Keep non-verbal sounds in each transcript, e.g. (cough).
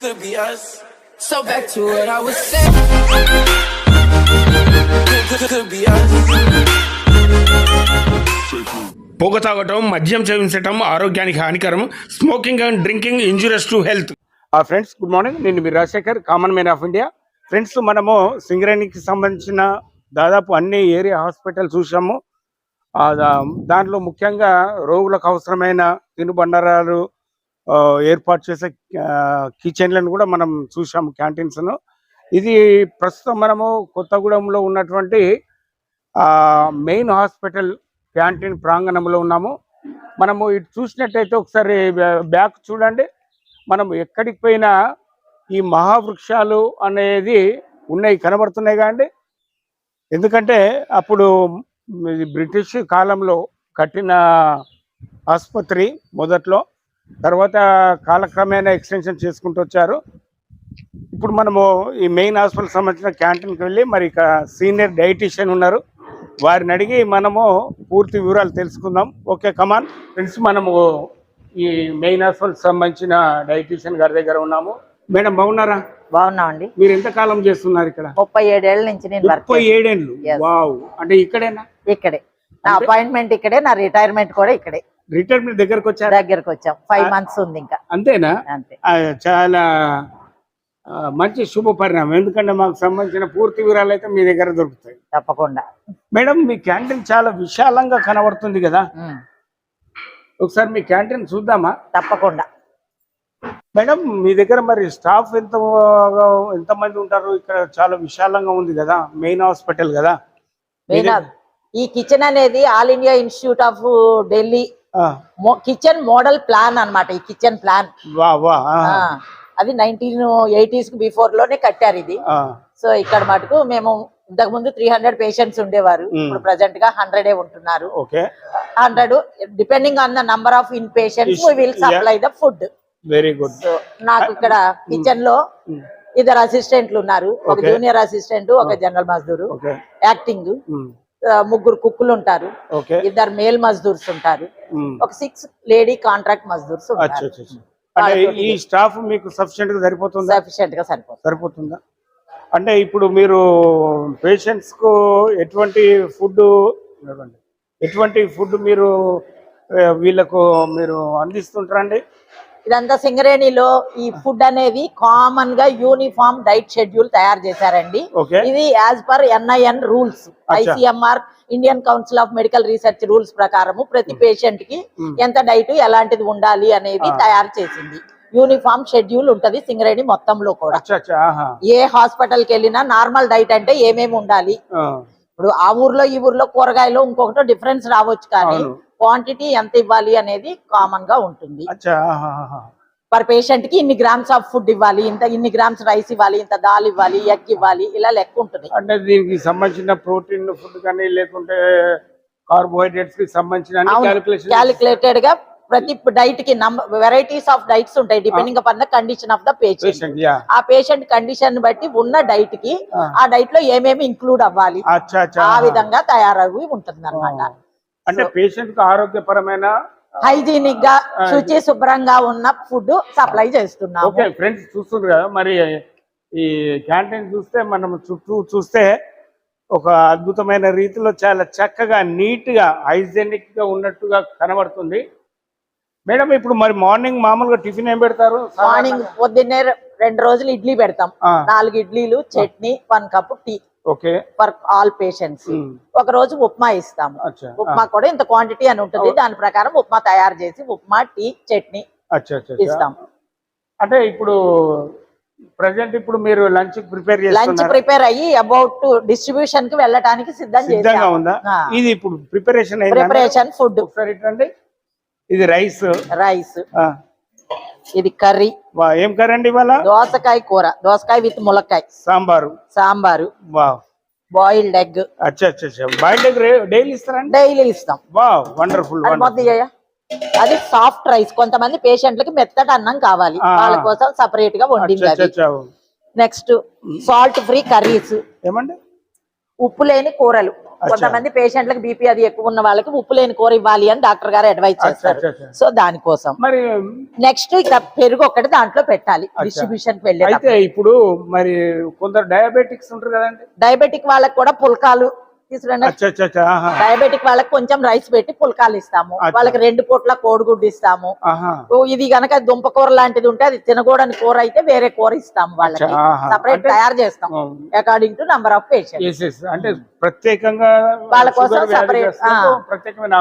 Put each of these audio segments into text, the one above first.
could be us. So back to what I was saying. Could, be us. పొగ తాగటం మద్యం సేవించటం ఆరోగ్యానికి హానికరం smoking and drinking injurious to health ఆ ఫ్రెండ్స్ గుడ్ మార్నింగ్ నేను మీ Rajasekhar common man of India friends మనము సింగరేణికి సంబంధించిన దాదాపు అన్ని ఏరియా హాస్పిటల్ చూసాము దాంట్లో ముఖ్యంగా రోగులకు అవసరమైన తినుబండారాలు ఏర్పాటు చేసే కిచెన్లను కూడా మనం చూసాము క్యాంటీన్స్ను ఇది ప్రస్తుతం మనము కొత్తగూడెంలో ఉన్నటువంటి మెయిన్ హాస్పిటల్ క్యాంటీన్ ప్రాంగణంలో ఉన్నాము. మనము ఇటు చూసినట్టయితే ఒకసారి బ్యాక్ చూడండి. మనం ఎక్కడికి పోయినా ఈ మహావృక్షాలు అనేది ఉన్నాయి కనబడుతున్నాయి కాండి. ఎందుకంటే అప్పుడు ఇది బ్రిటిష్ కాలంలో కట్టిన ఆసుపత్రి మొదట్లో. తర్వాత కాలక్రమేణా ఎక్స్టెన్షన్ చేసుకుంటూ వచ్చారు. ఇప్పుడు మనము ఈ మెయిన్ హాస్పిటల్ సంబంధించిన క్యాంటీన్కి వెళ్ళి మరి ఇక సీనియర్ డైటీషియన్ ఉన్నారు. వారిని అడిగి మనము పూర్తి వివరాలు తెలుసుకుందాం. ఓకే కమాన్ ఫ్రెండ్స్ మనము ఈ మెయిన్ హాస్పిటల్ సంబంధించిన డైటీషియన్ గారి దగ్గర ఉన్నాము. మేడం బాగున్నారా? బాగున్నామండి మీరు ఎంత కాలం చేస్తున్నారు ఇక్కడ? ముప్పై ఏడేళ్ళ నుంచి నేను ముప్పై ఏడేళ్ళు. వావ్ అంటే ఇక్కడేనా? ఇక్కడే. నా అపాయింట్మెంట్ ఇక్కడే నా రిటైర్మెంట్ కూడా ఇక్కడే. రిటైర్మెంట్ దగ్గరకు వచ్చారా? దగ్గరకు వచ్చాం. ఫైవ్ మంత్స్ ఉంది ఇంకా. అంతేనా? అంతే. చాలా మంచి శుభ పరిణామం ఎందుకంటే మాకు సంబంధించిన పూర్తి వివరాలు అయితే మీ దగ్గర దొరుకుతాయి. తప్పకుండా. మేడం మీ క్యాంటీన్ చాలా విశాలంగా కనబడుతుంది కదా? ఒకసారి మీ క్యాంటీన్ చూద్దామా? తప్పకుండా. మేడం మీ దగ్గర మరి స్టాఫ్ ఎంత ఎంత మంది ఉంటారు? ఇక్కడ చాలా విశాలంగా ఉంది కదా మెయిన్ హాస్పిటల్ కదా. మెయిన్ ఈ కిచెన్ అనేది all India institute of Delhi kitchen model plan అన్నమాట ఈ కిచెన్ ప్లాన్. అది నైన్టీన్ ఎయిటీస్ బిఫోర్లోనే కట్టారు ఇది. సో ఇక్కడ మటుకు మేము ఇంతకు ముందు త్రీ హండ్రెడ్ పేషెంట్స్ ఉండేవారు ఇప్పుడు ప్రజెంట్గా హండ్రెడే ఉంటున్నారు. Hundred depending on the number of in patients will supply the food very good so నాకు ఇక్కడ కిచెన్లో ఇద్దరు అసిస్టెంట్లు ఉన్నారు. ఒక. జూనియర్ అసిస్టెంట్ ఒక జనరల్ మజ్దూరు యాక్టింగ్ ముగ్గురు కుక్కులు ఉంటారు. ఓకే. ఇద్దరు మేల్ మజ్దూర్స్ ఉంటారు. ఒక సిక్స్ లేడీ కాంట్రాక్ట్ మజ్దూర్స్ ఈ స్టాఫ్ మీకు సఫిషియెంట్గా సరిపోతుందా? సఫిషియెంట్గా సరిపోతుంది. సరిపోతుందా? అంటే ఇప్పుడు మీరు పేషెంట్స్కు ఎటువంటి ఫుడ్ ఎటువంటి ఫుడ్ మీరు వీళ్ళకు మీరు అందిస్తుంటారండి? ఇదంతా సింగరేణిలో ఈ ఫుడ్ అనేది కామన్గా యూనిఫామ్ డైట్ షెడ్యూల్ తయారు చేశారండి. ఇది as per NIN rules ICMR Indian council of medical research rules ప్రకారము ప్రతి పేషెంట్కి ఎంత డైట్ ఎలాంటిది ఉండాలి అనేది తయారు చేసింది. యూనిఫామ్ షెడ్యూల్ ఉంటది సింగరేణి మొత్తంలో కూడా. ఏ హాస్పిటల్కి వెళ్ళినా నార్మల్ డైట్ అంటే ఏమేమి ఉండాలి? ఇప్పుడు ఆ ఊర్లో ఈ ఊర్లో కూరగాయలు ఇంకొకటో డిఫరెన్స్ రావచ్చు కానీ. క్వాంటిటీ ఎంత ఇవ్వాలి అనేది కామన్గా ఉంటుంది. పర్ పేషెంట్కి ఇన్ని గ్రామ్స్ ఆఫ్ ఫుడ్ ఇవ్వాలి ఇంత ఇన్ని గ్రామ్స్ రైస్ ఇవ్వాలి ఇంత దాల్ ఇవ్వాలి ఎగ్ ఇవ్వాలి ఇలా లెక్క ఉంటుంది. అంటే దీనికి సంబంధించిన ప్రోటీన్ ఫుడ్ కానీ లేకుంటే కార్బోహైడ్రేట్స్కి సంబంధించిన క్యాలిక్యులేటెడ్గా ప్రతి డైట్కి వెరైటీస్ ఆఫ్ డైట్స్ ఉంటాయి depending upon the condition of the patient ఆ పేషెంట్ కండిషన్ బట్టి ఉన్న డైట్కి ఆ. డైట్లో ఏమేమి ఇంక్లూడ్ అవ్వాలి? ఆ విధంగా తయారవి ఉంటుంది అనమాట అంటే పేషెంట్కు ఆరోగ్యపరమైన హైజీనిక్గా శుచి శుభ్రంగా ఉన్న ఫుడ్ సప్లై చేస్తున్నాము. ఓకే ఫ్రెండ్స్ చూస్తున్నారు కదా మరి ఈ క్యాంటీన్ చూస్తే మనం చుట్టూ చూస్తే ఒక అద్భుతమైన రీతిలో చాలా చక్కగా నీట్గా హైజెనిక్గా ఉన్నట్టుగా కనబడుతుంది. మేడం ఇప్పుడు మరి మార్నింగ్ మామూలుగా టిఫిన్ ఏం పెడతారు? మార్నింగ్ పొద్దున్నే రెండు రోజులు ఇడ్లీ పెడతాం. నాలుగు ఇడ్లీలు chutney one cup tea. For all patients. ఒక రోజు ఉప్మా ఇస్తాము. ఉప్మా కూడా ఇంత క్వాంటిటీ అని ఉంటుంది. దాని ప్రకారం ఉప్మా తయారు చేసి ఉప్మా టీ చట్నీ. ఇస్తాం. అంటే ఇప్పుడు ప్రజెంట్ ఇప్పుడు మీరు లంచ్ ప్రిపేర్ లంచ్ ప్రిపేర్ అయ్యి అబౌట్ డిస్ట్రిబ్యూషన్కి వెళ్ళటానికి సిద్ధం సిద్ధంగా ఉందా. ఇది ఇప్పుడు ప్రిపరేషన్ ప్రిపరేషన్ ఫుడ్ ఒకసారి ఇది రైస్ రైస్ ఇది కర్రీ. ఏం కర్రీ అండి ఇవాళ? దోసకాయ కూర. దోసకాయ విత్ ములక్కాయ. సాంబారు. సాంబారు. Boiled egg. అచ్చా అచ్చా అచ్చా. బాయిల్డ్ ఎగ్ డైలీ ఇస్తారండి డైలీ ఇస్తాం. వా వండర్ఫుల్ అది మొత్తం ఇయ్యయ్య. అది సాఫ్ట్ రైస్. కొంతమంది పేషెంట్లకి మెత్తటి అన్నం కావాలి. వాళ్ళ కోసం సపరేట్గా వండింది అది. నెక్స్ట్ సాల్ట్ ఫ్రీ కర్రీస్ ఏమండి? ఉప్పు లేని కూరలు. కొంతమంది పేషెంట్లకు బీపీ అది ఎక్కువ ఉన్న వాళ్ళకి ఉప్పు లేని కూర ఇవ్వాలి అని డాక్టర్ గారు అడ్వైస్ చేస్తారు. సో దానికోసం. మరి నెక్స్ట్ ఇక పెరుగు ఒకటి దాంట్లో పెట్టాలి. డిస్ట్రిబ్యూషన్కి అయితే ఇప్పుడు మరి కొందరు డయాబెటిక్స్ ఉంటారు కదండి. డయాబెటిక్ వాళ్ళకి కూడా పుల్కాలు తీసుకురండి. డయాబెటిక్ వాళ్ళకి కొంచెం రైస్ పెట్టి పుల్కాలు ఇస్తాము. వాళ్ళకి రెండు పూట్ల కోడిగుడ్డు ఇస్తాము. ఇది గనక దుంప కూర లాంటిది ఉంటే అది తినకూడని కూర అయితే వేరే కూర ఇస్తాము వాళ్ళకి. సపరేట్ తయారు చేస్తాం. According to number of patient అంటే ప్రత్యేకంగా వాళ్ళ కోసం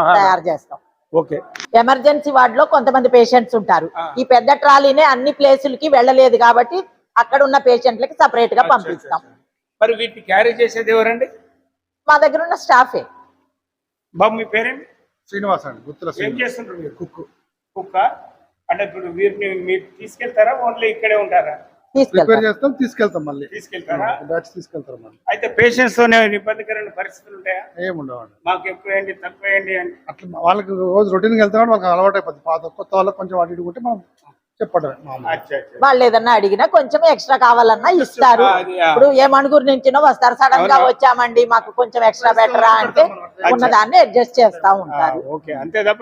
ఆహారం. తయారు చేస్తాం. ఓకే. ఎమర్జెన్సీ వార్డ్లో కొంతమంది పేషెంట్స్ ఉంటారు. ఈ పెద్ద ట్రాలీనే అన్ని ప్లేసులకి వెళ్ళలేదు కాబట్టి అక్కడ ఉన్న పేషెంట్లకి సపరేట్గా పంపిస్తాం. మరి వీటిని క్యారీ చేసేది ఎవరండి? మా దగ్గర ఉన్న స్టాఫే. బాబు మీ పేరేంటి? శ్రీనివాస్ అండి గుత్తుల ఏం శ్రీనివాస్. చేస్తుంటారు మీరు? కుక్ కుక్క? అంటే ఇప్పుడు వీరిని మీరు తీసుకెళ్తారా? ఓన్లీ ఇక్కడే ఉంటారా? ప్రిపేర్ తీసుకెళ్తాం చేస్తాం తీసుకెళ్తాం మళ్ళీ. తీసుకెళ్తారా? బ్యాచ్ తీసుకెళ్తారు మళ్ళీ. అయితే పేషెంట్స్ తోనే పరిస్థితులు ఉంటాయా? ఏముండవండి మాకు ఎక్కువ వేయండి తక్కువ వేయండి అని? అట్లా వాళ్ళకి రోజు రొటీన్కి వెళ్తామని వాళ్ళకి అలవాటు అయిపోతుంది పాత కొత్త వాళ్ళకి కొంచెం అటు ఇటు ఉంటే మనం చెప్పడమే మామూలు అచ్చా అచ్చా. వాళ్ళు ఏదన్నా అడిగినా కొంచెం ఎక్స్ట్రా కావాలన్నా ఇస్తారు. ఇప్పుడు ఏ మణుగురు నుంచినో వస్తారు సడన్గా? వచ్చామండి మాకు కొంచెం ఎక్స్ట్రా బెటరా అంటే ఉన్న దాన్ని అడ్జస్ట్ చేస్తా ఉంటారు. ఓకే. అంతే తప్ప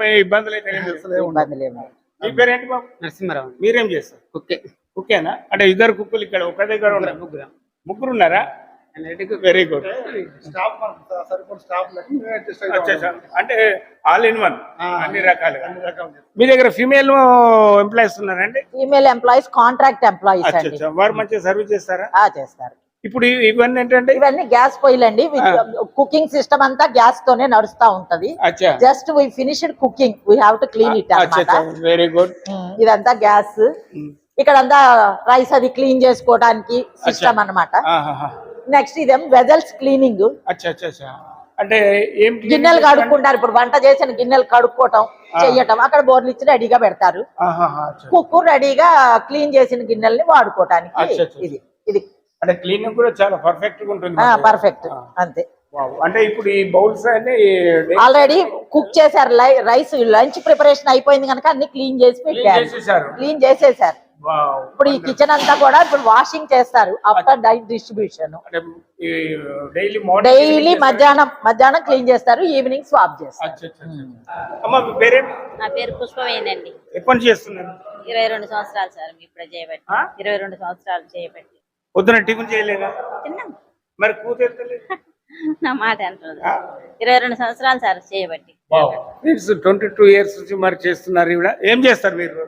నరసింహారావు మీరేం చేస్తారు? కుక్కే. ఓకేనా అంటే ఇద్దరు కుక్కలు ఇక్కడ ఒక దగ్గర ఉన్నారు. ముగ్గురం. ముగ్గురు ఉన్నారా? వెరీ గుడ్ స్టాఫ్ స్టాఫ్ అవుతాం. అచ్చా. అంటే ఆల్ ఇన్ వన్ అన్ని రకాలు. మీ దగ్గర ఫీమేల్ ఎంప్లాయీస్ ఉన్నారండి? ఫీమేల్ ఎంప్లాయీస్ కాంట్రాక్ట్ ఎంప్లాయీస్ అండి. అచ్చా. వారు మంచిగా సర్వీస్ చేస్తారా? ఆ, చేస్తారు. ఇప్పుడు ఇవి- ఇవన్నీ ఏంటంటే ఇవన్నీ గ్యాస్ పొయ్యిలండి. కుకింగ్ సిస్టమ్ అంతా గ్యాస్ తోనే నడుస్తా ఉంటది. అచ్చా. Just we finished cooking we have to clean it very good ఇదంతా గ్యాస్ ఇక్కడంతా రైస్ అది క్లీన్ చేసుకోవడానికి సిస్టమ్ అన్నమాట. నెక్స్ట్ ఇదేం వెజల్స్ క్లీనింగ్. అచ్చా అచ్చా అచ్చా. అంటే ఏం గిన్నెలు? కడుక్కుంటారు. ఇప్పుడు వంట చేసిన గిన్నెలు కడుక్కోవటం చెయ్యటం అక్కడ బోర్లు ఇచ్చి రెడీగా పెడతారు. కుక్కు రెడీగా క్లీన్ చేసిన గిన్నెల్ని వాడుకోవటానికి. ఇది. ఇది. అంటే క్లీనింగ్ కూడా చాలా పర్ఫెక్ట్గా ఉంటుంది పర్ఫెక్ట్. అంతే. అంటే ఇప్పుడు ఈ బౌల్స్ అన్ని ఆల్రెడీ కుక్ చేశారు రైస్ లంచ్ ప్రిపరేషన్ అయిపోయింది కనుక అన్ని క్లీన్ చేసి పెట్టారు. క్లీన్ చేసేసారు. ఇప్పుడు ఈ కిచెన్ అంతా కూడా ఇప్పుడు వాషింగ్ చేస్తారు ఆఫ్టర్ డైట్ డిస్ట్రిబ్యూషన్ అంటే డైలీ మధ్యాహ్నం మధ్యాహ్నం క్లీన్ చేస్తారు ఈవినింగ్ స్వాప్ చేస్తారు. నా పేరు పుష్పమేనండి ఎప్పటి నుంచి చేస్తున్నారు? ఇరవై రెండు సంవత్సరాలు సార్ ఇప్పుడే చేయబట్టి? ఇరవై రెండు సంవత్సరాలు చేయబట్టి. పొద్దున టిఫిన్ చేయలేదా? తిన్నాం. మరి కూతురు (laughs) నా మాట అంటుంది ఇరవై రెండు సంవత్సరాలు సార్ చేయబట్టి. ట్వంటీ టూ ఇయర్స్ నుంచి మరి చేస్తున్నారు ఏం చేస్తారు మీరు?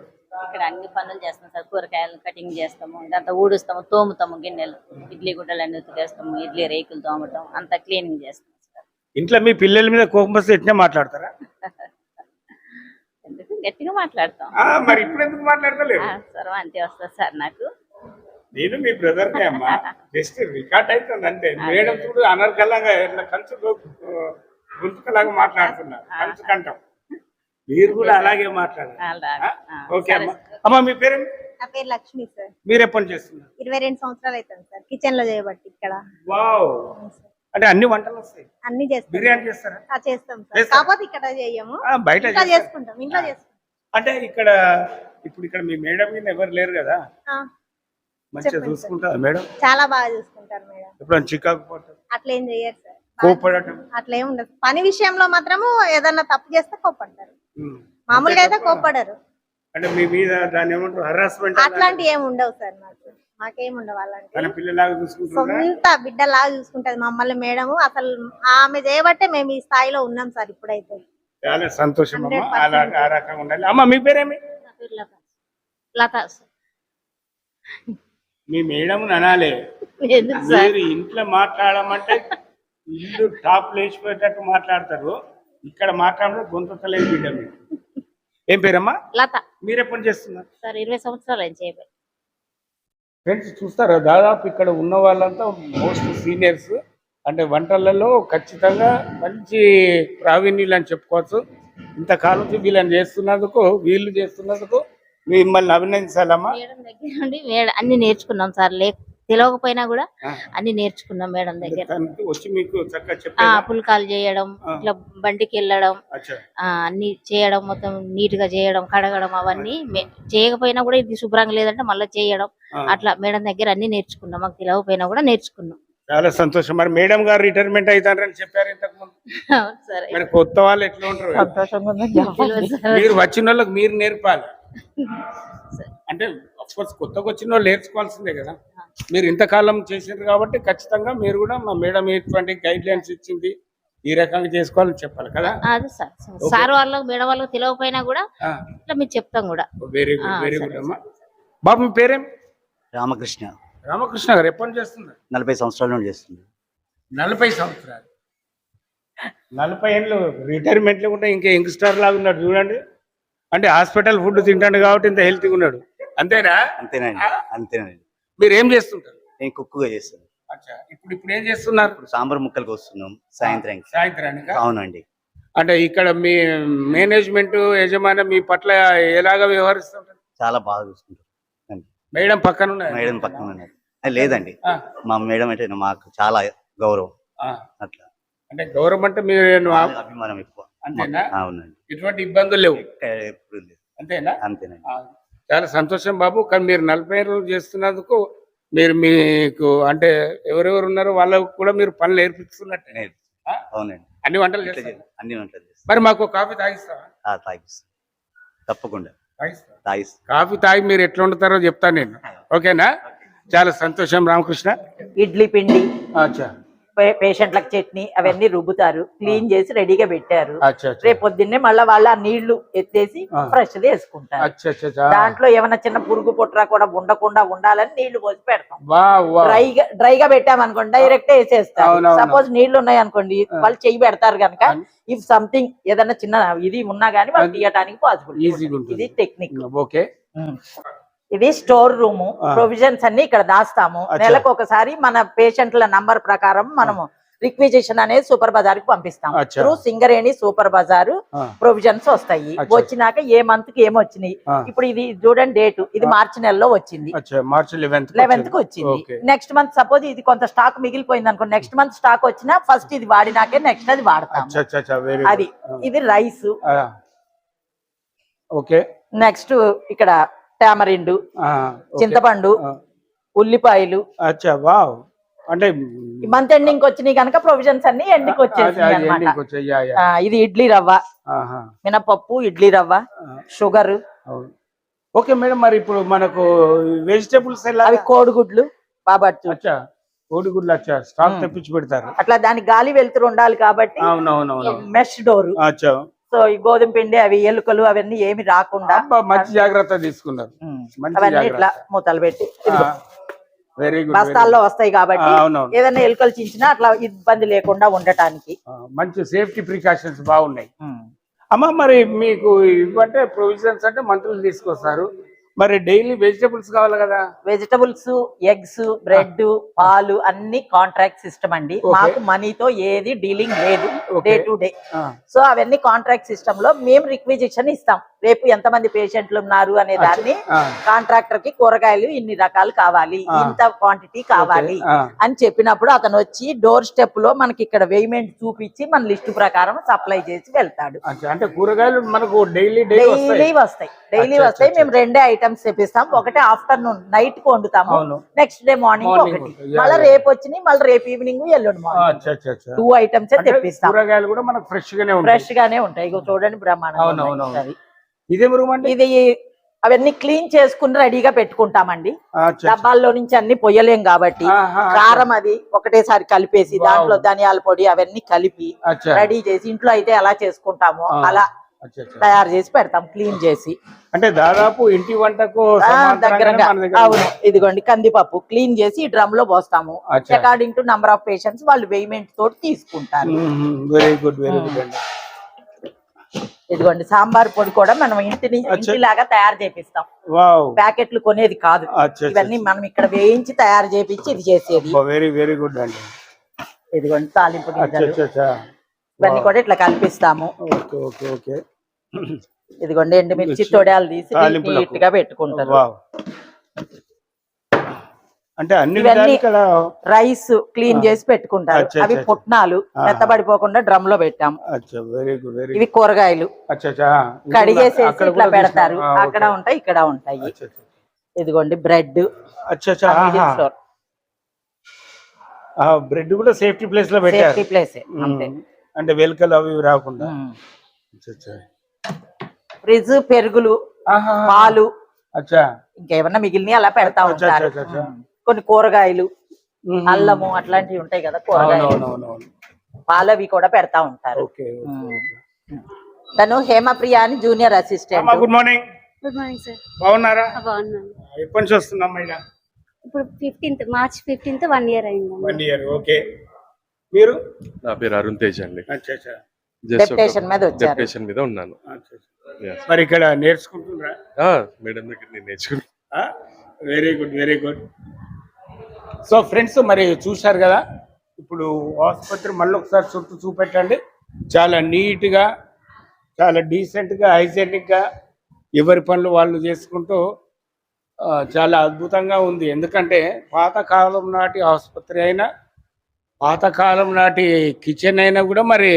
ఇక్కడ అన్ని పనులు చేస్తాం సార్. కూరగాయలు కటింగ్ చేస్తాము ఇదంతా ఊడుస్తాము తోముతాము గిన్నెలు ఇడ్లీ గుడ్డలు అన్ని ఉతికేస్తాము ఇడ్లీ రేకులు తోమటం అంతా క్లీనింగ్ చేస్తాం సార్. ఇంట్లో మీ పిల్లల మీద కోపం వస్తే ఎట్నే మాట్లాడతారా? ఎందుకు? గట్టిగా మాట్లాడతాం. మరి ఇప్పుడు ఎందుకు సర్వ అంతే వస్తుంది సార్ నాకు. నేను మీ బ్రదర్ నే అమ్మా. జస్ట్ రికార్డ్ అవుతుంది అంతే. మేడం చూడు అనర్గలంగా ఇట్లా కంచు గుంతుకలాగా మాట్లాడుతున్నారు. కంచు కంఠం. మీరు కూడా అలాగే మాట్లాడారు ఓకే అమ్మా. అమ్మా మీ పేరు? నా పేరు లక్ష్మి సార్. మీరు ఎప్పటి చేస్తున్నారు? ఇరవై రెండు సంవత్సరాలు అవుతుంది సార్. కిచెన్లో చేయబట్టి ఇక్కడ. వావ్. అంటే అన్ని వంటలు వస్తాయి? అన్ని చేస్తాం. బిర్యానీ చేస్తారా? ఆ, చేస్తాం సార్? కాకపోతే ఇక్కడ చేయము. ఆ, బయట చేస్తారా? చేసుకుంటాం. ఇంట్లో చేసుకుంటాం. అంటే ఇక్కడ ఇప్పుడు ఇక్కడ మీ మేడం మీద ఎవరు లేరు కదా? ఆ, మంచిగా చెప్పండి చూసుకుంటారా మేడం? చాలా బాగా చూసుకుంటారు మేడం. ఎప్పుడైనా చికాకు పోతారు అట్లా ఏం చెయ్యరు సార్. కోపడటం? అట్లా ఏం ఉండదు. పని విషయంలో మాత్రము ఏదన్నా తప్పు చేస్తే కోప్పడతారు. మామూలుగా అయితే కోప్పడరు. అంటే మీ మీద దాన్ని ఏమంటారు? హరాస్మెంట్ అట్లాంటి ఏం ఉండవు సార్ నాకు మాకేం ఉండవు తన అలాంటి సొంత బిడ్డలాగా చూసుకుంటది మమ్మల్ని మేడము. అసలు ఆమె చేయబట్టే మేము ఈ స్థాయిలో ఉన్నాం సార్ ఇప్పుడైతే. చాలా సంతోషం అమ్మా. 100% అలా ఆ రకంగా ఉండాలి. అమ్మ మీ పేరేమి? లత. మీ మేడం అనాలే ఎందుకు సార్. మీరు ఇంట్లో మాట్లాడమంటే ఇల్లు టాప్ లేచిపోయేటట్టు మాట్లాడతారు. ఇక్కడ మాట్లాడితే గొంతలేదు బిడ్డ మీరు ఏం పేరమ్మా? లత. మీరు ఎప్పుడు చేస్తున్నారు? సార్ ఇరవై సంవత్సరాలు అయింది చేయబట్టి ఫ్రెండ్స్ చూస్తారా? దాదాపు ఇక్కడ ఉన్న వాళ్ళంతా మోస్ట్ సీనియర్స్ అంటే వంటలలో ఖచ్చితంగా మంచి ప్రావీణ్యులు అని చెప్పుకోవచ్చు. ఇంతకాలం నుంచి వీళ్ళని చేస్తున్నందుకు వీళ్ళు చేస్తున్నందుకు మిమ్మల్ని అభినందించాలమ్మా. మేడం దగ్గర నుండి మేడం అన్ని నేర్చుకున్నాం సార్ లే తెలియకపోయినా కూడా. అన్ని నేర్చుకున్నాం మేడం దగ్గర. తనకి వచ్చి మీకు చక్కగా ఆ చెప్పేదా పుల్కాలు చేయడం. ఇట్లా బండికి వెళ్ళడం అన్ని చేయడం మొత్తం నీట్గా చేయడం కడగడం అవన్నీ చేయకపోయినా కూడా ఇది శుభ్రంగా లేదంటే మళ్ళీ చేయడం. అట్లా మేడం దగ్గర అన్ని నేర్చుకున్నాం. మాకు తెలియకపోయినా కూడా నేర్చుకున్నాం. చాలా సంతోషం. మరి మేడం గారు రిటైర్మెంట్ అవుతారని చెప్పారు ఇంతకు ముందు సరే. మరి కొత్త వాళ్ళు ఎట్లా ఉంటారు? మీరు వచ్చిన వాళ్ళకి మీరు నేర్పాలి. అంటే కోర్స్ కొత్తగా వచ్చిన వాళ్ళు నేర్చుకోవాల్సిందే కదా. మీరు ఇంతకాలం చేసారు కాబట్టి ఖచ్చితంగా మీరు కూడా మా మేడం ఎటువంటి గైడ్ లైన్స్ ఇచ్చింది. ఈ రకంగా చేసుకోవాలని చెప్పాలి కదా. అదే సార్ సార్. వాళ్ళకి మేడం వాళ్ళకి తెలియకపోయినా కూడా ఇట్లా మీరు చెప్తాం కూడా. వెరీ గుడ్ వెరీ గుడ్ అమ్మా. బాబు మీ పేరేం? రామకృష్ణ. రామకృష్ణ గారు ఎప్పటి నుంచి చేస్తున్నారు నలభై సంవత్సరాల నుండి చేస్తుంది నలభై సంవత్సరాలు. నలభై ఏళ్ళు రిటైర్మెంట్లో కూడా ఇంకా యంగ్స్టర్ లాగా ఉన్నాడు చూడండి. అంటే హాస్పిటల్ ఫుడ్ తింటాడు కాబట్టి ఇంత హెల్తీగా ఉన్నాడు. అంతేనా? అంతేనండి అంతేనండి. మీరు ఏం చేస్తుంటారు? నేను కుక్కుగా చేస్తాను. అచ్చా ఇప్పుడు ఇప్పుడు ఏం చేస్తున్నారు? ఇప్పుడు సాంబార్ ముక్కలకు వస్తున్నాం సాయంత్రానికి. సాయంత్రానికి? అవునండి. అంటే ఇక్కడ మీ మేనేజ్మెంట్ యజమాని మీ పట్ల ఎలాగా వ్యవహరిస్తుంటారు? చాలా బాగా చూసుకుంటారు. మేడం పక్కన ఉన్నారు? మేడం పక్కన ఉన్నారు. లేదండి. మా మేడం అంటే మాకు చాలా గౌరవం. అట్లా. అంటే గౌరవం అంటే మీరు అభిమానం ఎక్కువ. అంతేనా? అవునండి. ఎటువంటి ఇబ్బందులు లేవు. అంతేనా? అంతేనండి. చాలా సంతోషం బాబు. కానీ మీరు నలభై రోజులు చేస్తున్నందుకు మీరు మీకు అంటే ఎవరెవరు ఉన్నారో వాళ్ళకు కూడా మీరు పనులు నేర్పిస్తున్నట్టే? అవునండి. అన్ని వంటలు. అన్ని వంటలు మరి మాకు కాఫీ తాగిస్తావా? తప్పకుండా. తాగిస్తా. తాగిస్తాను కాఫీ తాగి మీరు ఎట్లా వండుతారో చెప్తాను నేను. ఓకేనా? చాలా సంతోషం రామకృష్ణ. ఇడ్లీ పిండి. అచ్చా. పేషెంట్లకు చట్నీ అవన్నీ రుబ్బుతారు. క్లీన్ చేసి రెడీగా పెట్టారు. రేపు పొద్దున్నే మళ్ళీ వాళ్ళ నీళ్ళు ఎత్తేసి ఆ. ఫ్రెష్ వేసుకుంటారు. దాంట్లో ఏమైనా చిన్న పురుగు పుట్ర కూడా ఉండకుండా ఉండాలని నీళ్ళు పోసి పెడతాం. డ్రైగా డ్రైగా పెట్టామనుకోండి డైరెక్ట్ అవునవును. సపోజ్ నీళ్ళు ఉన్నాయి అనుకోండి వాళ్ళు చెయ్యి పెడతారు కనుక ఇఫ్ సంథింగ్ ఏదైనా చిన్న ఇది ఉన్నా గానీ వాళ్ళు అది తీయటానికి పాసిబుల్. ఇది టెక్నిక్ ఓకే. ఇది స్టోర్ రూమ్. ప్రొవిజన్స్ అన్ని ఇక్కడ దాస్తాము. నెలకు ఒకసారి మన పేషెంట్ల నంబర్ ప్రకారం మనము రిక్విజిషన్ అనేది సూపర్ బజార్కి పంపిస్తాం. Through Singareni super bazaar. Provisions వస్తాయి. వచ్చినాక ఏ మంత్కి ఏమొచ్చినాయి. ఇప్పుడు ఇది చూడండి డేట్. ఇది మార్చి నెలలో వచ్చింది. లెవెన్త్కి వచ్చింది. నెక్స్ట్ మంత్ సపోజ్ ఇది కొంత స్టాక్ మిగిలిపోయింది అనుకో నెక్స్ట్ మంత్ స్టాక్ వచ్చినా ఫస్ట్ ఇది వాడినాకే నెక్స్ట్ అది వాడతాం అది. ఇది రైస్. ఓకే. నెక్స్ట్ ఇక్కడ టామరిండు. చింతపండు ఉల్లిపాయలు. అచ్చా వావ్. అంటే మంత్ ఎండింగ్ వచ్చినాయి కనుక ప్రొవిజన్స్ అన్ని ఎండింగ్ యా. ఇది ఇడ్లీ రవ్వ. మినపప్పు ఇడ్లీ రవ్వ షుగర్. ఓకే మేడం మరి ఇప్పుడు మనకు వెజిటేబుల్స్ అవి కోడిగుడ్లు బాబట్టు అచ్చా కోడిగుడ్లు అచ్చా స్టాక్. తెప్పించి పెడతారు. అట్లా దానికి గాలి వెలుతురు ఉండాలి కాబట్టి అవునవునవును. Mesh door. అచ్చా. సో ఈ గోధుమ పిండి అవి ఎలుకలు అవన్నీ ఏమి రాకుండా మంచి జాగ్రత్త తీసుకున్నారు. అవన్నీ ఇట్లా మూతలు పెట్టి వెరీ గుడ్ బస్తాల్లో వస్తాయి కాబట్టి ఏదైనా ఎలుకలు చించినా అట్లా ఇబ్బంది లేకుండా ఉండటానికి. మంచి సేఫ్టీ ప్రికాషన్స్ బాగున్నాయి. అమ్మ మరి మీకు ఇవ్వంటే ప్రొవిజన్స్ అంటే మంత్రులు తీసుకొస్తారు. మరి డైలీ వెజిటేబుల్స్ కావాలి కదా? వెజిటబుల్స్ ఎగ్స్ బ్రెడ్ పాలు అన్ని కాంట్రాక్ట్ సిస్టమ్ అండి. మాకు మనీతో ఏది డీలింగ్ లేదు. డే. టు డే సో అవన్నీ కాంట్రాక్ట్ సిస్టమ్లో మేము రిక్విజిషన్ ఇస్తాం. రేపు ఎంతమంది పేషెంట్లు ఉన్నారు అనే దాన్ని కాంట్రాక్టర్కి కూరగాయలు ఇన్ని రకాలు కావాలి. ఇంత క్వాంటిటీ కావాలి అని చెప్పినప్పుడు అతను వచ్చి డోర్ స్టెప్లో మనకి ఇక్కడ వేయిమెంట్ చూపించి మన లిస్టు ప్రకారం సప్లై చేసి వెళ్తాడు. అంటే కూరగాయలు మనకు డైలీ డైలీ వస్తాయి. డైలీ వస్తాయి. మేము రెండే ఐటమ్స్ తెప్పిస్తాం ఒకటి ఆఫ్టర్నూన్ నైట్కి వండుతాము. నెక్స్ట్ డే మార్నింగ్ ఒకటి మళ్ళీ. రేపు వచ్చినాయి మళ్ళీ రేపు ఈవినింగ్ ఎల్లుండి మార్నింగ్ టూ ఐటమ్స్ తెప్పిస్తాం కూరగాయలు కూడా మనకు ఫ్రెష్ గానే ఉంటాయి ఫ్రెష్ గానే ఉంటాయి ఇగో చూడండి బ్రహ్మాండంగా. సరే. ఇదేం అవన్నీ క్లీన్ చేసుకుని రెడీగా పెట్టుకుంటామండి. డబ్బాల్లో నుంచి అన్ని పొయ్యలేం కాబట్టి. కారం అది ఒకటేసారి కలిపేసి. దాంట్లో ధనియాల పొడి అవన్నీ కలిపి రెడీ చేసి ఇంట్లో అయితే ఎలా చేసుకుంటామో. అలా. తయారు చేసి పెడతాం క్లీన్ చేసి. అంటే దాదాపు ఇంటి వంటకు దగ్గరగా. అవును. ఇదిగోండి కందిపప్పు క్లీన్ చేసి డ్రమ్లో పోస్తాము. According to number of patients వాళ్ళు వేయిమెంట్ తోటి తీసుకుంటారు. వెరీ గుడ్ వెరీ గుడ్ అండి. ఇదిగోండి సాంబార్ పొడి కూడా మనం ఇంటిని. ఇంటిలాగా తయారు చేపిస్తాం. ప్యాకెట్లు కొనేది కాదు. ఇవన్నీ మనం ఇక్కడ వేయించి తయారు చేపించి ఇది చేసేది. వెరీ వెరీ గుడ్ అండి. ఇదిగోండి తాలింపు గింజలు. ఇవన్నీ కూడా ఇట్లా కల్పిస్తాము. Okay okay okay. ఇదిగోండి ఎండుమిర్చి మిర్చి, తొడాలు తీసి. నీట్గా పెట్టుకుంటారు. అంటే అన్ని రైస్ క్లీన్ చేసి పెట్టుకుంటారు. అవి. పుట్నాలు. మెత్తబడిపోకుండా డ్రమ్లో పెట్టాం. అచ్చా వెరీ గుడ్ వెరీ ఇవి కూరగాయలు. కడిగేసేసి అక్కడ ఇట్లా పెడతారు. అక్కడ. ఉంటాయి ఇక్కడ ఉంటాయి. ఇదిగోండి బ్రెడ్. బ్రెడ్ కూడా సేఫ్టీ ప్లేస్లో సేఫ్టీ ప్లేస్ అంతే. అంటే వెలుకలు అవి రాకుండా. ఫ్రిడ్జ్ పెరుగులు. పాలు. అచ్చా. ఇంకేమన్నా మిగిలిన అలా పెడతా ఉంటారు. కొన్ని కూరగాయలు. అల్లము అట్లాంటివి ఉంటాయి కదా కూరగాయలు. పాలు అవి కూడా పెడతా ఉంటారు. ఓకే తను హేమప్రియ అని junior assistant. Good morning. Good morning sir. బాగున్నారా? బాగున్నాను. ఎప్పటి నుంచి వస్తున్నాం ఇప్పుడు fifteenth March fifteenth one year అయింది వన్ ఇయర్ ఓకే. మీరు? నా పేరు అరుణ్ తేజ్ అండి. Deputation మీద వచ్చారు. మీద ఉన్నాను. Yes. మరి ఇక్కడ నేర్చుకుంటున్నారా? ఆ, మేడం దగ్గర నేను నేర్చుకున్నాను very good very good so friends మరి చూశారు కదా? ఇప్పుడు ఆసుపత్రి మళ్ళీ ఒకసారి చుట్టూ చూపెట్టండి. చాలా నీట్గా చాలా డీసెంట్గా హైజెనిక్గా ఎవరి పనులు వాళ్ళు చేసుకుంటూ ఆ, చాలా అద్భుతంగా ఉంది. ఎందుకంటే పాతకాలం నాటి ఆసుపత్రి అయినా పాతకాలం నాటి కిచెన్ అయినా కూడా మరి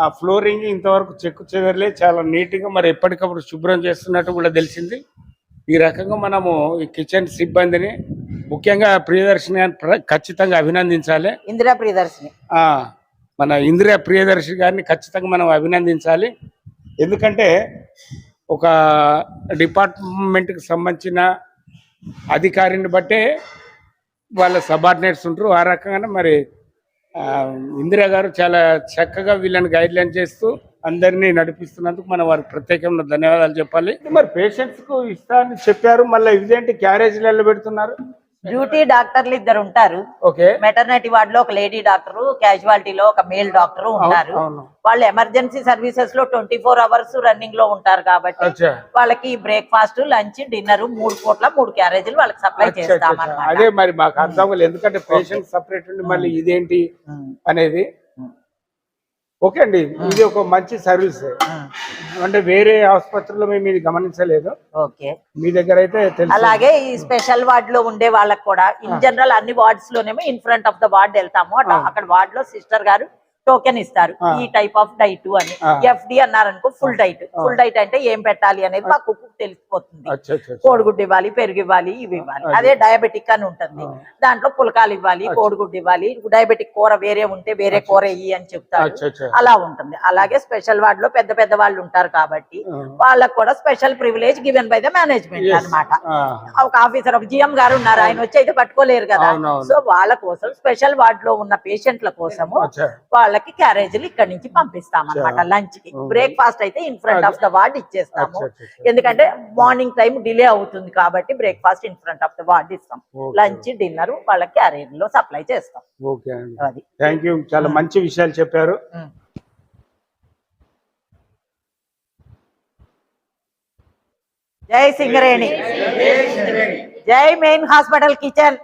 ఆ ఫ్లోరింగ్ ఇంతవరకు చెక్కు చెదరలే. చాలా నీట్గా మరి ఎప్పటికప్పుడు శుభ్రం చేస్తున్నట్టు కూడా తెలిసింది. ఈ రకంగా మనము ఈ కిచెన్ సిబ్బందిని ముఖ్యంగా ప్రియదర్శిని ఖచ్చితంగా అభినందించాలి. ఇందిరా ప్రియదర్శిని. మన ఇందిరా ప్రియదర్శి గారిని ఖచ్చితంగా మనం అభినందించాలి. ఎందుకంటే ఒక డిపార్ట్మెంట్కి సంబంధించిన అధికారిని బట్టే వాళ్ళ సబార్డినేట్స్ ఉంటారు. ఆ రకంగానే మరి ఇందిరా గారు చాలా చక్కగా వీళ్ళని గైడ్ లైన్ చేస్తూ అందరినీ నడిపిస్తున్నందుకు మనం వారికి ప్రత్యేకమైన ధన్యవాదాలు చెప్పాలి. మరి పేషెంట్స్కు ఇస్తా అని చెప్పారు. మళ్ళీ ఇదేంటి క్యారేజీలలో పెడుతున్నారు డ్యూటీ డాక్టర్లు ఇద్దరు ఉంటారు. మెటర్నిటీ వార్డ్లో ఒక లేడీ డాక్టర్ క్యాజువాలిటీలో ఒక మేల్ డాక్టర్ ఉంటారు. వాళ్ళు ఎమర్జెన్సీ సర్వీసెస్లో ట్వంటీ ఫోర్ అవర్స్ రన్నింగ్లో ఉంటారు కాబట్టి వాళ్ళకి బ్రేక్ఫాస్ట్ లంచ్ డిన్నర్ మూడు పూట్ల మూడు క్యారేజీలు వాళ్ళకి సప్లై చేస్తాం అదే మరి మాకు అర్థం ఎందుకంటే పేషెంట్ సపరేట్ మళ్ళీ ఇదేంటి అనేది ఓకే అండి. ఇది ఒక మంచి సర్వీస్. అంటే వేరే ఆసుపత్రిలో మేము ఇది గమనించలేదు. ఓకే. మీ దగ్గర అయితే తెలుసు. అలాగే ఈ స్పెషల్ వార్డ్లో ఉండే వాళ్ళకి కూడా ఇన్ జనరల్ అన్ని wards లోనేమో in front of the ward వెళ్తాము. అట్లా అక్కడ వార్డ్లో సిస్టర్ గారు టోకెన్ ఇస్తారు. ఈ టైప్ ఆఫ్ డైట్ అని. ఎఫ్డి అన్నారనుకో ఫుల్ డైట్ ఫుల్ డైట్ అంటే ఏం పెట్టాలి అనేది మా కుక్కు తెలిసిపోతుంది. కోడిగుడ్డు ఇవ్వాలి పెరుగు ఇవ్వాలి ఇవి ఇవ్వాలి. అదే. డయాబెటిక్ అని ఉంటుంది. దాంట్లో పులకాలు ఇవ్వాలి కోడిగుడ్డు ఇవ్వాలి. డయాబెటిక్ కూర వేరే ఉంటే వేరే కూర ఇయ్యి అని చెప్తారు. అలా ఉంటుంది. అలాగే స్పెషల్ వార్డ్లో పెద్ద పెద్ద వాళ్ళు ఉంటారు కాబట్టి. వాళ్ళకు కూడా special privilege given by the management ఆ. ఒక ఆఫీసర్ ఒక జిఎం గారు ఉన్నారు. ఆయన వచ్చి అయితే పట్టుకోలేరు కదా. సో వాళ్ళ కోసం స్పెషల్ వార్డ్లో ఉన్న పేషెంట్ల కోసము అచ్చా. వాళ్ళకి క్యారేజీలు ఇక్కడ నుంచి పంపిస్తాం అనమాట లంచ్కి బ్రేక్ఫాస్ట్ అయితే in front of the ward ఇచ్చేస్తాము. ఎందుకంటే మార్నింగ్ టైం డిలే అవుతుంది కాబట్టి breakfast in front of the ward ఇస్తాం. లంచ్ డిన్నర్ వాళ్ళ క్యారేజ్లో సప్లై చేస్తాం. అది. Thank you. చాలా మంచి విషయాలు చెప్పారు. జై సింగరేణి. జై మెయిన్ హాస్పిటల్ కిచెన్.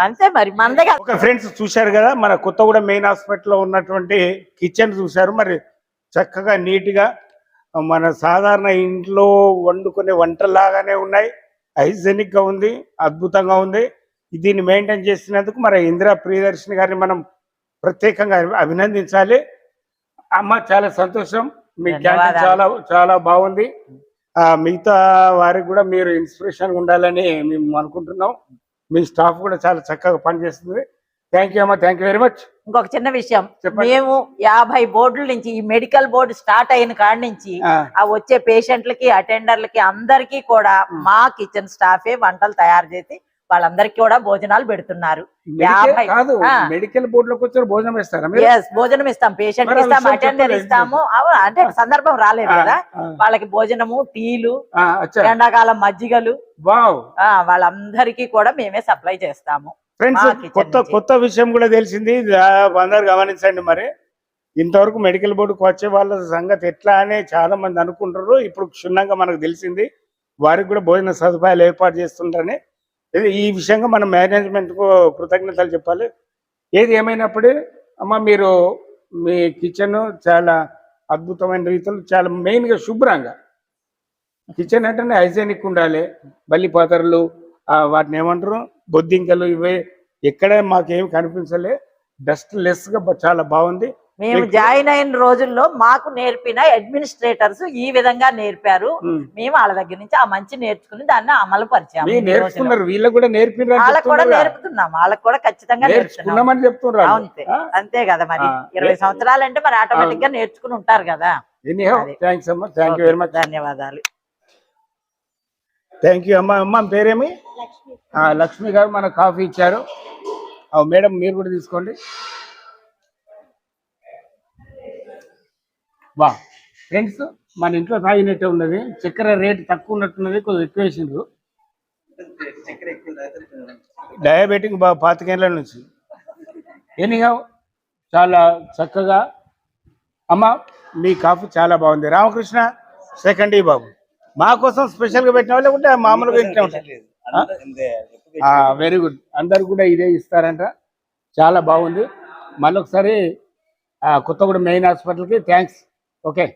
అంతే మరి మందగా ఒక ఫ్రెండ్స్ చూశారు కదా మన కొత్తగూడెం మెయిన్ హాస్పిటల్లో ఉన్నటువంటి కిచెన్ చూశారు. మరి చక్కగా నీట్గా మన సాధారణ ఇంట్లో వండుకునే వంటలాగానే ఉన్నాయి. హైజెనిక్గా ఉంది అద్భుతంగా ఉంది. దీన్ని మెయింటైన్ చేసినందుకు మరి ఇందిరా ప్రియదర్శిని గారిని మనం ప్రత్యేకంగా అభినందించాలి. అమ్మ చాలా సంతోషం. మీ క్యాంటీన్. చాలా చాలా బాగుంది. ఆ, మిగతా వారికి కూడా మీరు ఇన్స్పిరేషన్ ఉండాలని మేము అనుకుంటున్నాం. మీ స్టాఫ్ కూడా చాలా చక్కగా పనిచేస్తుంది థ్యాంక్ యూ అమ్మా థ్యాంక్ యూ వెరీ మచ్ ఇంకొక చిన్న విషయం. మేము యాభై బోర్డుల నుంచి ఈ మెడికల్ బోర్డు స్టార్ట్ అయిన కాడి నుంచి ఆ. ఆ వచ్చే పేషెంట్లకి అటెండర్లకి అందరికీ కూడా మా కిచెన్ స్టాఫే వంటలు తయారు చేసి వాళ్ళందరికీ కూడా భోజనాలు పెడుతున్నారు. కాదు. మెడికల్ బోర్డులోకి వచ్చారు భోజనం ఇస్తారా భోజనం ఇస్తాం. పేషెంట్ ఇస్తాం అటెండర్. ఇస్తాము. అంటే సందర్భం రాలేదు కదా. వాళ్ళకి భోజనము టీలు ఎండాకాలం మజ్జిగలు. వావ్. ఆ వాళ్ళందరికీ కూడా మేమే సప్లై చేస్తాము. ఫ్రెండ్స్ కొత్త. కొత్త విషయం కూడా తెలిసింది. అందరు గమనించండి మరి. ఇంతవరకు మెడికల్ బోర్డుకు వచ్చే వాళ్ళ సంగతి ఎట్లా అని చాలా మంది అనుకుంటారు. ఇప్పుడు క్షుణ్ణంగా మనకు తెలిసింది. వారికి కూడా భోజన సదుపాయాలు ఏర్పాటు చేస్తుంటారని ఇది ఈ విషయంగా మనం మేనేజ్మెంట్కు కృతజ్ఞతలు చెప్పాలి. ఏది ఏమైనప్పుడు అమ్మ మీరు మీ కిచెన్ చాలా అద్భుతమైన రీతిలో చాలా మెయిన్గా శుభ్రంగా. కిచెన్ అంటేనే హైజీనిక్ ఉండాలి. బల్లి పాత్రలు వాటిని ఏమంటారు? బొద్దింకలు ఇవే ఎక్కడ మాకేం కనిపించలే. డస్ట్ లెస్గా చాలా బాగుంది. మేము జాయిన్ అయిన రోజుల్లో మాకు నేర్పిన అడ్మినిస్ట్రేటర్స్ ఈ విధంగా నేర్పారు. మేము వాళ్ళ దగ్గర నుంచి ఆ మంచి నేర్చుకుని దాన్ని అమలు పరిచాము వీళ్ళకి కూడా వాళ్ళకు కూడా. నేర్పుతున్నాం. వాళ్ళకు కూడా ఖచ్చితంగా నేర్చుకున్నామని చెప్తున్నారు అంతే. అంతే కదా మరి. ఇరవై సంవత్సరాలు అంటే మరి ఆటోమేటిక్గా నేర్చుకుని ఉంటారు కదా. ధన్యవాదాలు. థ్యాంక్ యూ అమ్మా. అమ్మ పేరేమి? ఆ, లక్ష్మి గారు మన కాఫీ ఇచ్చారు. ఆ, మేడం మీరు కూడా తీసుకోండి. వా. ఫ్రెండ్స్ మన ఇంట్లో తాగినట్టే ఉన్నది. చక్కెర రేట్ తక్కువ ఉన్నట్టున్నది కొద్దిగా ఎక్కువ వేసిండ్రు. డయాబెటిక్ బా పాతికేళ్ళ నుంచి. ఎనీహా చాలా చక్కగా. అమ్మ మీ కాఫీ చాలా బాగుంది. రామకృష్ణ సెకండ్ ఈ బాబు. మా కోసం స్పెషల్గా పెట్టిన వాళ్ళు లేకుంటే మామూలుగా ఇట్లా వెరీ గుడ్ అందరు కూడా ఇదే ఇస్తారంట. చాలా బాగుంది. మళ్ళీ ఒకసారి కొత్తగూడెం మెయిన్ హాస్పిటల్కి థ్యాంక్స్ ఓకే